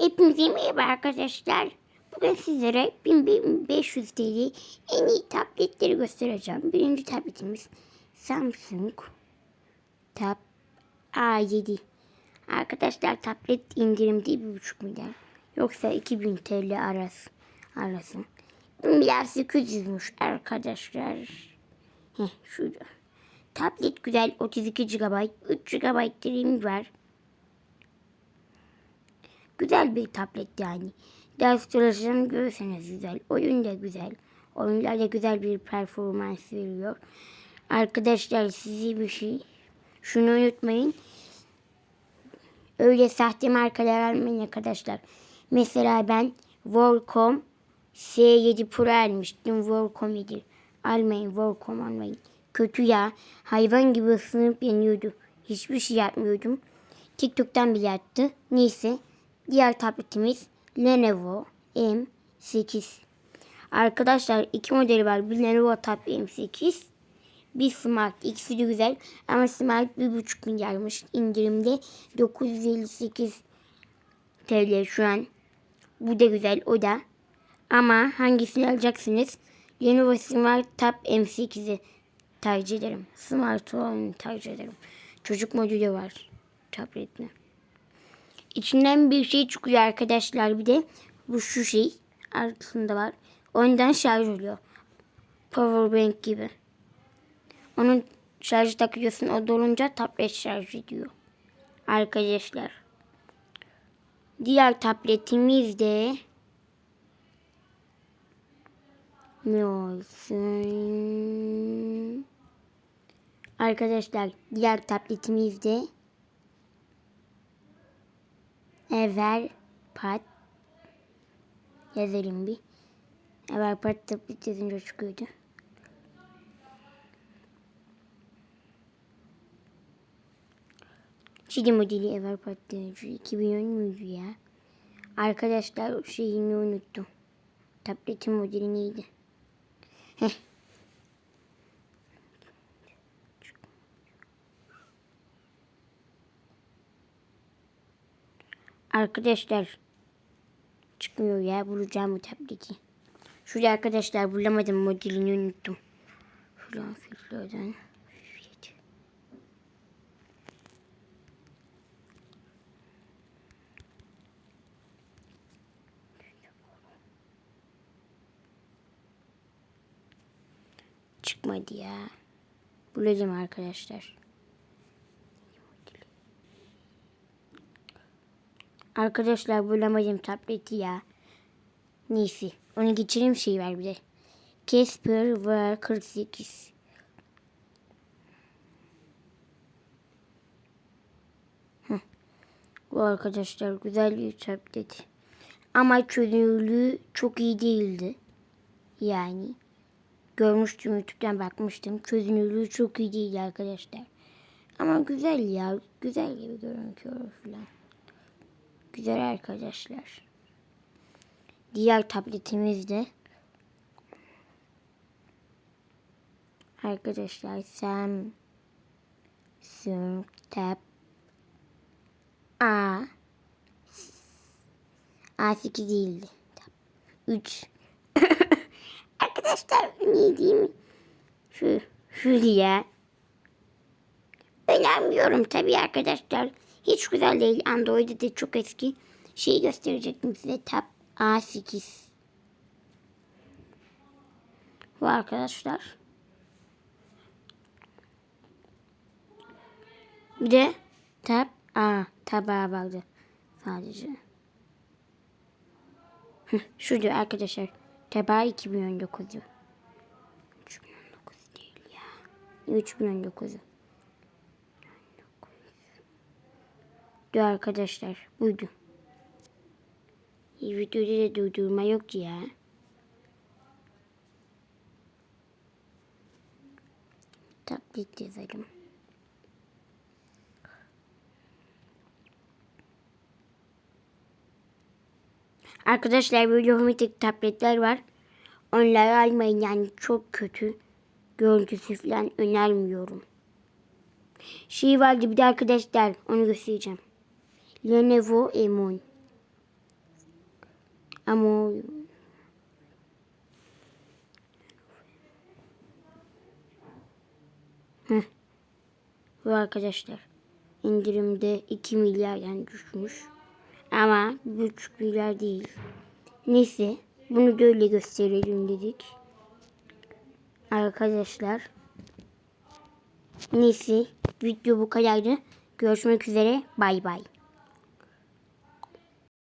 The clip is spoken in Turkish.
Hepinize merhaba arkadaşlar. Bugün sizlere 1500 TL en iyi tabletleri göstereceğim. Birinci tabletimiz Samsung Tab A7. Arkadaşlar tablet indirimde 1,5 milyar. Yoksa 2000 TL arası. arasın. Milyar 800'müş arkadaşlar. Heh şurada. Tablet güzel 32 GB. 3 GB RAM var. Güzel bir tablet yani. Ders çalışan görürseniz güzel. Oyun da güzel. Oyunlarda güzel bir performans veriyor. Arkadaşlar size bir şey. Şunu unutmayın. Öyle sahte markalar almayın arkadaşlar. Mesela ben Volcom S7 Pro almıştım. Volcom 7. Almayın Volcom almayın. Kötü ya. Hayvan gibi ısınıp yanıyordu. Hiçbir şey yapmıyordum. TikTok'tan bile attı. Neyse. Diğer tabletimiz Lenovo M8. Arkadaşlar iki modeli var. Bir Lenovo Tab M8. Bir Smart. İkisi de güzel. Ama Smart 1,5 milyarmış. indirimde 958 TL şu an. Bu da güzel. O da. Ama hangisini alacaksınız? Lenovo Smart Tab M8'i tercih ederim. Smart olanı tercih ederim. Çocuk modülü var. Tabletle. İçinden bir şey çıkıyor arkadaşlar bir de. Bu şu şey altında var. Ondan şarj oluyor. Powerbank gibi. Onun şarjı takıyorsun o dolunca tablet şarj ediyor. Arkadaşlar. Diğer tabletimiz de ne olsun? Arkadaşlar diğer tabletimiz de Everpad yazalım bir. Everpad tablet yazınca çıkıyordu. Çili modeli Everpad diyor. 2010 muydu ya? Arkadaşlar şeyini unuttum. Tabletin modeli neydi? Heh. Arkadaşlar çıkmıyor ya bulacağım bu tableti. Şurada arkadaşlar bulamadım modelini unuttum. Şuradan filtreden. Çıkmadı ya. Bulacağım arkadaşlar. Arkadaşlar bulamadım tableti ya. Neyse. Onu geçireyim şey var bir de. Casper var 48. Hı. Bu arkadaşlar güzel bir tablet. Ama çözünürlüğü çok iyi değildi. Yani. Görmüştüm YouTube'dan bakmıştım. Çözünürlüğü çok iyi değil arkadaşlar. Ama güzel ya. Güzel gibi görünüyor falan. Güzel arkadaşlar. Diğer tabletimiz de arkadaşlar Samsung Tab A A8 değildi. 3 Arkadaşlar ne diyeyim? Şu, şu diye. Önermiyorum tabii arkadaşlar. Hiç güzel değil. Android'de de çok eski. Şey gösterecektim size. Tab A8. Bu arkadaşlar. Bir de tab A. Tab A vardı. Sadece. Şurada arkadaşlar. Tab A 2019'u. 2019 değil ya. 3019'u. Dur arkadaşlar. Buydu. Videoda da durdurma yok ya. Tablet yazalım. Arkadaşlar böyle homitek tabletler var. Onları almayın yani çok kötü. Görüntüsü falan önermiyorum. Şey vardı bir de arkadaşlar onu göstereceğim. Lenovo M10. Ama o Heh. Bu arkadaşlar indirimde 2 milyardan düşmüş. Ama 1,5 milyar değil. Neyse bunu da öyle gösterelim dedik. Arkadaşlar. Neyse video bu kadardı. Görüşmek üzere. Bay bay.